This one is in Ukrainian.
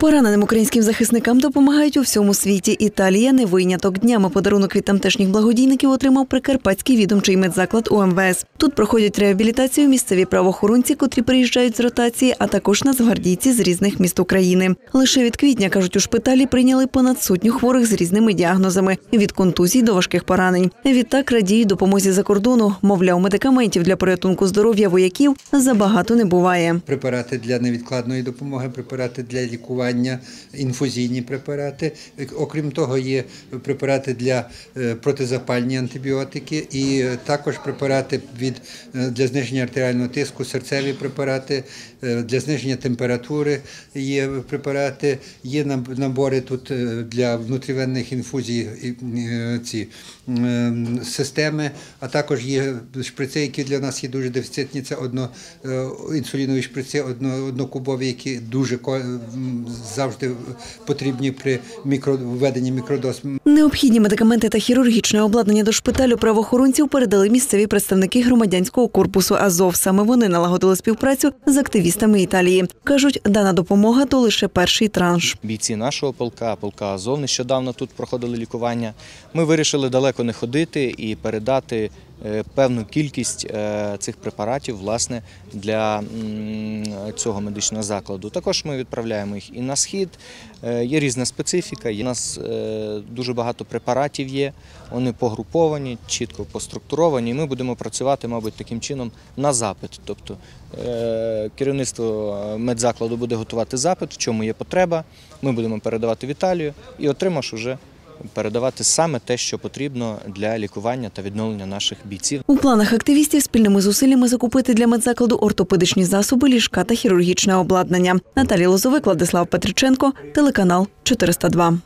Пораненим українським захисникам допомагають у всьому світі. Італія не виняток. Днями подарунок від тамтешніх благодійників отримав Прикарпатський відомчий медзаклад УМВС. Тут проходять реабілітацію місцеві правоохоронці, котрі приїжджають з ротації, а також нацгвардійці з різних міст України. Лише від квітня, кажуть, у шпиталі прийняли понад сотню хворих з різними діагнозами від контузій до важких поранень. Відтак радіють допомозі за кордону. Мовляв, медикаментів для порятунку здоров'я вояків забагато не буває. препарати для невідкладної допомоги, препарати для лікування, інфузійні препарати. Окрім того, є препарати для е, протизапальні антибіотики і також препарати від, е, для зниження артеріального тиску, серцеві препарати, е, для зниження температури є препарати, є наб- набори тут е, для внутрівенних інфузій е, ці е, системи, а також є шприци, які для нас є дуже дефіцитні. Це одно е, інсулінові шприци, одно, однокубові, які дуже завжди потрібні при мікро, введенні мікродоз. Необхідні медикаменти та хірургічне обладнання до шпиталю правоохоронців передали місцеві представники громадянського корпусу Азов. Саме вони налагодили співпрацю з активістами Італії. кажуть, дана допомога то лише перший транш. бійці нашого полка, полка Азов нещодавно тут проходили лікування. Ми вирішили далеко не ходити і передати певну кількість е, цих препаратів власне для цього медичного закладу. Також ми відправляємо їх і на схід. Е, Є різна специфіка. У нас е, дуже багато препаратів є. Вони погруповані, чітко поструктуровані. Ми будемо працювати, мабуть, таким чином на запит. Тобто е, керівництво медзакладу буде готувати запит, в чому є потреба. Ми будемо передавати в Італію і отримавши вже передавати саме те, що потрібно для лікування та відновлення наших бійців. У планах активістів спільними зусиллями закупити для медзакладу ортопедичні засоби, ліжка та хірургічне обладнання. Наталія Лозовик, Владислав Петриченко, телеканал 402.